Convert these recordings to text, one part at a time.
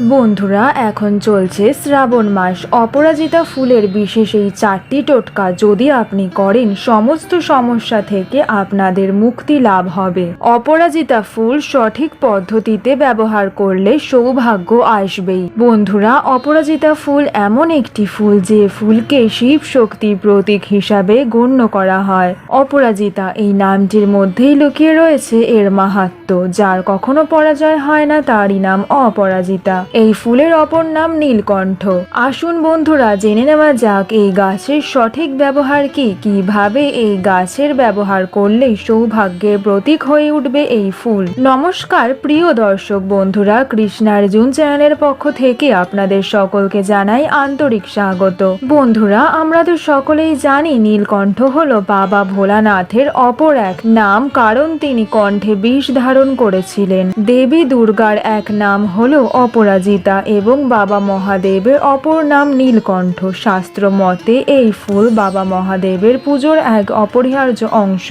বন্ধুরা, এখন চলছে শ্রাবণ মাস। অপরাজিতা ফুলের বিশেষ এই চারটি টোটকা যদি আপনি করেন, সমস্ত সমস্যা থেকে আপনাদের মুক্তি লাভ হবে। অপরাজিতা ফুল সঠিক পদ্ধতিতে ব্যবহার করলে সৌভাগ্য আসবেই। বন্ধুরা, অপরাজিতা ফুল এমন একটি ফুল যে ফুলকে শিব শক্তির প্রতীক হিসাবে গণ্য করা হয়। অপরাজিতা এই নামটির মধ্যেই লুকিয়ে রয়েছে এর মাহাত্ম্য যার কখনো পরাজয় হয় না, তারই নাম অপরাজিতা। এই ফুলের অপর নাম নীলকণ্ঠ। আসুন বন্ধুরা, জেনে নেওয়া যাক এই গাছের সঠিক ব্যবহার কি? কীভাবে এই গাছের ব্যবহার করলে সৌভাগ্যের প্রতীক হয়ে উঠবে এই ফুল? নমস্কার, প্রিয় দর্শক বন্ধুরা কৃষ্ণার্জুন চ্যানেলের পক্ষ থেকে আপনাদের সকলকে জানাই আন্তরিক স্বাগত। বন্ধুরা, আমরা তো সকলেই জানি নীলকণ্ঠ হলো বাবা ভোলানাথের অপর এক নাম, কারণ তিনি কণ্ঠে বিষ ধারণ করেছিলেন। দেবী দুর্গার এক নাম হল হলো অপরাজিতা এবং বাবা মহাদেবের অপর নাম নীলকণ্ঠ। শাস্ত্র মতে এই ফুল বাবা মহাদেবের পুজোর এক অপরিহার্য অংশ।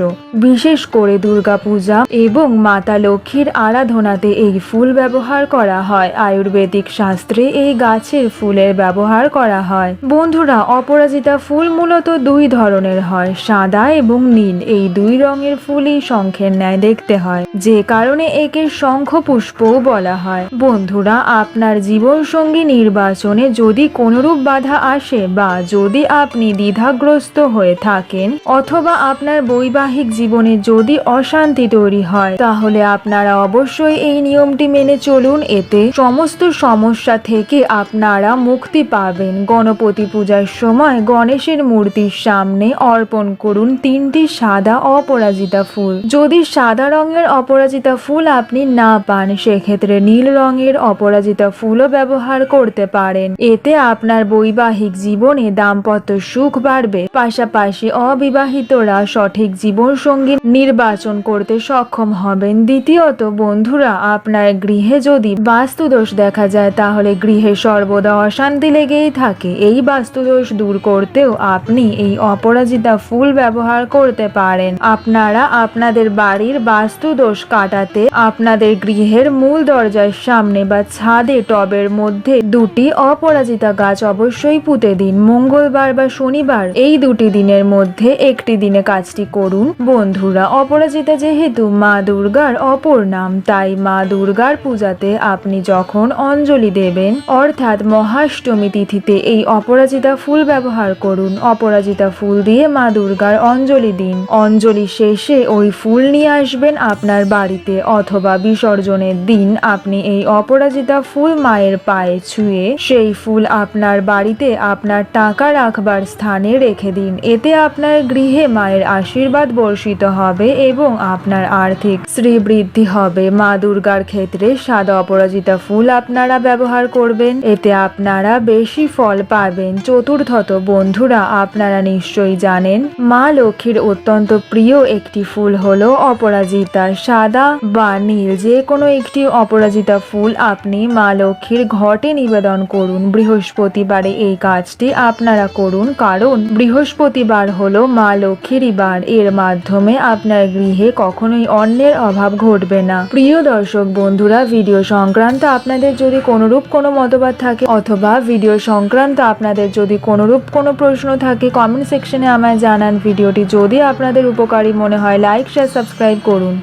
বিশেষ করে দুর্গা পূজা এবং মাতা লক্ষ্মীর আরাধনাতে এই ফুল ব্যবহার করা হয়। আয়ুর্বেদিক শাস্ত্রে এই গাছের ফুলের ব্যবহার করা হয়। বন্ধুরা, অপরাজিতা ফুল মূলত দুই ধরনের হয়, সাদা এবং নীল। এই দুই রঙের ফুলই শঙ্খের ন্যায় দেখতে হয়, যে কারণে একে শঙ্খ পুষ্পও বলা হয়। বন্ধুরা আপনার জীবন সঙ্গী নির্বাচনে যদি কোনরূপ বাধা আসে বা যদি আপনি দ্বিধাগ্রস্ত হয়ে থাকেন অথবা আপনার বৈবাহিক জীবনে যদি অশান্তি তৈরি হয়, তাহলে আপনারা অবশ্যই এই নিয়মটি মেনে চলুন। এতে সমস্ত সমস্যা থেকে আপনারা মুক্তি পাবেন। গণপতি পূজার সময় গণেশের মূর্তির সামনে অর্পণ করুন তিনটি সাদা অপরাজিতা ফুল। যদি সাদা রঙের অপরাজিতা ফুল আপনি না পান, সেক্ষেত্রে নীল রঙের অপরাজিতা ফুলও ব্যবহার করতে পারেন। এতে আপনার বৈবাহিক জীবনে দাম্পত্য সুখ বাড়বে। পাশাপাশি অবিবাহিতরা সঠিক জীবন সঙ্গী নির্বাচন করতে সক্ষম হবেন। দ্বিতীয়ত, বন্ধুরা, আপনার গৃহে যদি বাস্তুদোষ দেখা যায়, তাহলে গৃহে সর্বদা অশান্তি লেগেই থাকে। এই বাস্তুদোষ দূর করতেও আপনি এই অপরাজিতা ফুল ব্যবহার করতে পারেন। আপনারা আপনাদের বাড়ির বাস্তু দোষ কাটাতে আপনাদের গৃহের মূল দরজার সামনে বা ছাদে টবের মধ্যে দুটি অপরাজিতা গাছ অবশ্যই পুঁতে দিন। মঙ্গলবার বা শনিবার এই দুটি দিনের মধ্যে একটি দিনে কাজটি করুন। বন্ধুরা, অপরাজিতা যেহেতু মা দুর্গার অপর নাম, তাই মা দুর্গার পূজাতে আপনি যখন অঞ্জলি দেবেন, অর্থাৎ মহাষ্টমী তিথিতে এই অপরাজিতা ফুল ব্যবহার করুন। অপরাজিতা ফুল দিয়ে মা দুর্গার অঞ্জলি দিন। অঞ্জলি শেষে ওই ফুল নিয়ে আসবেন আপনার বাড়িতে অথবা বিসর্জনের দিন। আপনি এই অপরাজিতা ফুল মায়ের পায়ে ছুঁয়ে সেই ফুল আপনার বাড়িতে আপনার টাকা রাখবার স্থানে রেখে দিন। এতে আপনার গৃহে মায়ের আশীর্বাদ বর্ষিত হবে এবং আপনার আর্থিক শ্রীবৃদ্ধি হবে। মা দুর্গার ক্ষেত্রে সাদা অপরাজিতা ফুল আপনারা ব্যবহার করবেন। এতে আপনারা বেশি ফল পাবেন। চতুর্থত বন্ধুরা, আপনারা নিশ্চয়ই জানেন, মা লক্ষ্মীর অত্যন্ত প্রিয় একটি ফুল হলো অপরাজিতা। সাদা বা নীল যে কোনো একটি অপরাজিতা ফুল আপনি মা লক্ষ্মীর ঘটে নিবেদন করুন। বৃহস্পতিবারে এই কাজটি আপনারা করুন, কারণ বৃহস্পতিবার হলো মা লক্ষ্মীরই বার এর মাধ্যমে আপনার গৃহে কখনোই অন্যের অভাব ঘটবে না। প্রিয় দর্শক বন্ধুরা, ভিডিও সংক্রান্ত আপনাদের যদি কোনোরূপ কোনো মতবাদ থাকে অথবা ভিডিও সংক্রান্ত আপনাদের যদি কোনোরূপ কোনো প্রশ্ন থাকে কমেন্ট সেকশনে আমায় জানান। ভিডিওটি যদি আপনাদের উপকারী মনে হয় লাইক শেয়ার সাবস্ক্রাইব করুন।